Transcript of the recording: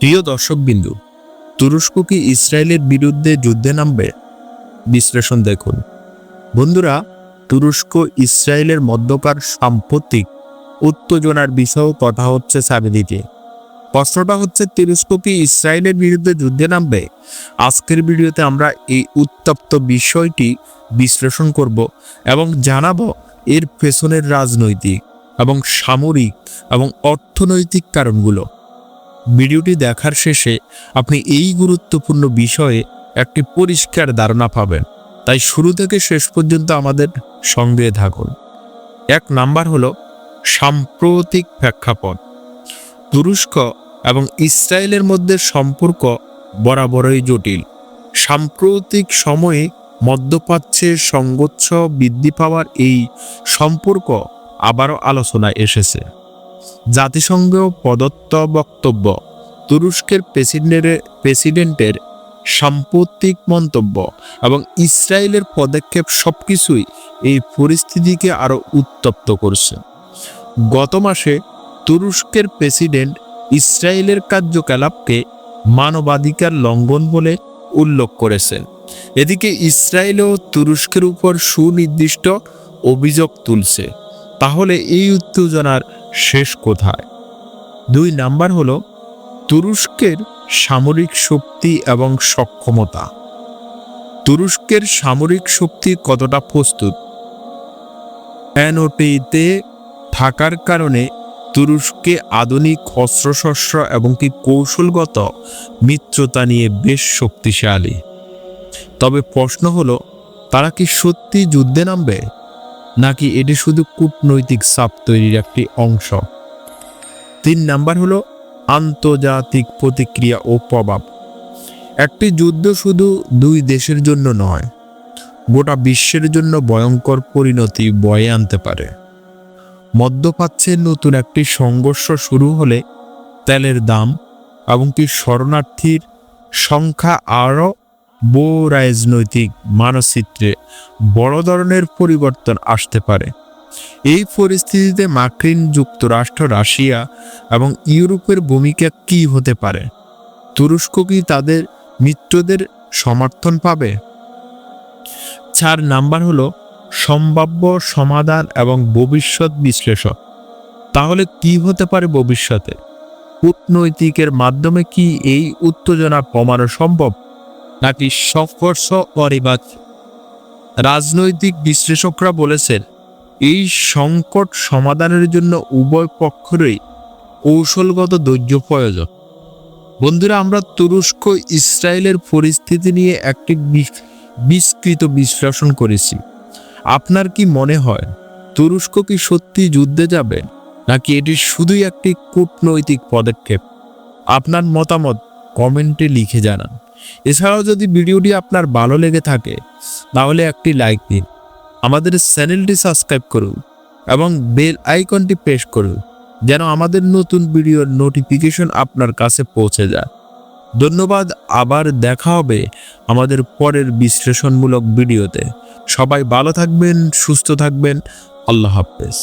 প্রিয় দর্শকবিন্দু, তুরস্ক কি ইসরায়েলের বিরুদ্ধে যুদ্ধে নামবে? বিশ্লেষণ দেখুন। বন্ধুরা, তুরস্ক ইসরায়েলের মধ্যকার সাম্প্রতিক উত্তেজনার বিষয়েও কথা হচ্ছে চারিদিকে। প্রশ্নটা হচ্ছে, তুরস্ক কি ইসরায়েলের বিরুদ্ধে যুদ্ধে নামবে? আজকের ভিডিওতে আমরা এই উত্তপ্ত বিষয়টি বিশ্লেষণ করব এবং জানাব এর পেছনের রাজনৈতিক এবং সামরিক এবং অর্থনৈতিক কারণগুলো। ভিডিওটি দেখার শেষে আপনি এই গুরুত্বপূর্ণ বিষয়ে একটি পরিষ্কার ধারণা পাবেন। তাই শুরু থেকে শেষ পর্যন্ত আমাদের সঙ্গে থাকুন। এক নাম্বার হলো সাম্প্রতিক প্রেক্ষাপট। তুরস্ক এবং ইসরায়েলের মধ্যে সম্পর্ক বরাবরই জটিল। সাম্প্রতিক সময়ে মধ্যপ্রাচ্যের সংঘর্ষ বৃদ্ধি পাওয়ার এই সম্পর্ক আবারও আলোচনায় এসেছে। জাতিসংঘেও প্রদত্ত বক্তব্য, তুরস্কের প্রেসিডেন্টের প্রেসিডেন্টের সাম্প্রতিক মন্তব্য এবং ইসরায়েলের পদক্ষেপ সবকিছুই এই পরিস্থিতিকে আরও উত্তপ্ত করছে। গত মাসে তুরস্কের প্রেসিডেন্ট ইসরায়েলের কার্যকলাপকে মানবাধিকার লঙ্ঘন বলে উল্লেখ করেছেন। এদিকে ইসরায়েলও তুরস্কের উপর সুনির্দিষ্ট অভিযোগ তুলছে। তাহলে এই উত্তেজনার শেষ কোথায়? দুই নাম্বার হলো, তুরস্কের সামরিক শক্তি এবং সক্ষমতা। তুরস্কের সামরিক শক্তি কতটা প্রস্তুত? এনওটিতে থাকার কারণে তুরস্কে আধুনিক অস্ত্রশস্ত্র এবং কি কৌশলগত মিত্রতা নিয়ে বেশ শক্তিশালী। তবে প্রশ্ন হলো, তারা কি সত্যি যুদ্ধে নামবে? নাকি এটি শুধু কূটনৈতিক চাপ তৈরির একটি অংশ? তিন নাম্বার হলো আন্তর্জাতিক প্রতিক্রিয়া ও প্রভাব। একটি যুদ্ধ শুধু দুই দেশের জন্য নয়, গোটা বিশ্বের জন্য ভয়ঙ্কর পরিণতি বয়ে আনতে পারে। মধ্যপ্রাচ্যের নতুন একটি সংঘর্ষ শুরু হলে তেলের দাম এবং কি শরণার্থীর সংখ্যা আরও বহু রাজনৈতিক মানচিত্রে বড় ধরনের পরিবর্তন আসতে পারে। এই পরিস্থিতিতে মার্কিন যুক্তরাষ্ট্র, রাশিয়া এবং ইউরোপের ভূমিকা কি হতে পারে? তুরস্ক কি তাদের মিত্রদের সমর্থন পাবে? চার নাম্বার হলো সম্ভাব্য সমাধান এবং ভবিষ্যৎ বিশ্লেষক তাহলে কি হতে পারে ভবিষ্যতে? কূটনৈতিকের মাধ্যমে কি এই উত্তেজনা কমানো সম্ভব? নাকি সংঘর্ষ অনিবার্য রাজনৈতিক বিশ্লেষকরা বলেছেন, এই সংকট সমাধানের জন্য উভয় পক্ষেরই কৌশলগত ধৈর্য প্রয়োজন। বন্ধুরা, আমরা তুরস্ক ইসরায়েলের পরিস্থিতি নিয়ে একটি বিস্তৃত বিশ্লেষণ করেছি। আপনার কি মনে হয়, তুরস্ক কি সত্যি যুদ্ধে যাবে, নাকি এটি শুধুই একটি কূটনৈতিক পদক্ষেপ? আপনার মতামত কমেন্টে লিখে জানান। এছাড়াও যদি ভিডিওটি আপনার ভালো লেগে থাকে, তাহলে একটি লাইক দিন। আমাদের চ্যানেলটি সাবস্ক্রাইব করুন এবং বেল আইকনটি প্রেস করুন, যেন আমাদের নতুন ভিডিওর নোটিফিকেশন আপনার কাছে পৌঁছে যায়। ধন্যবাদ, আবার দেখা হবে আমাদের পরের বিশ্লেষণমূলক ভিডিওতে সবাই ভালো থাকবেন, সুস্থ থাকবেন, আল্লাহ হাফেজ।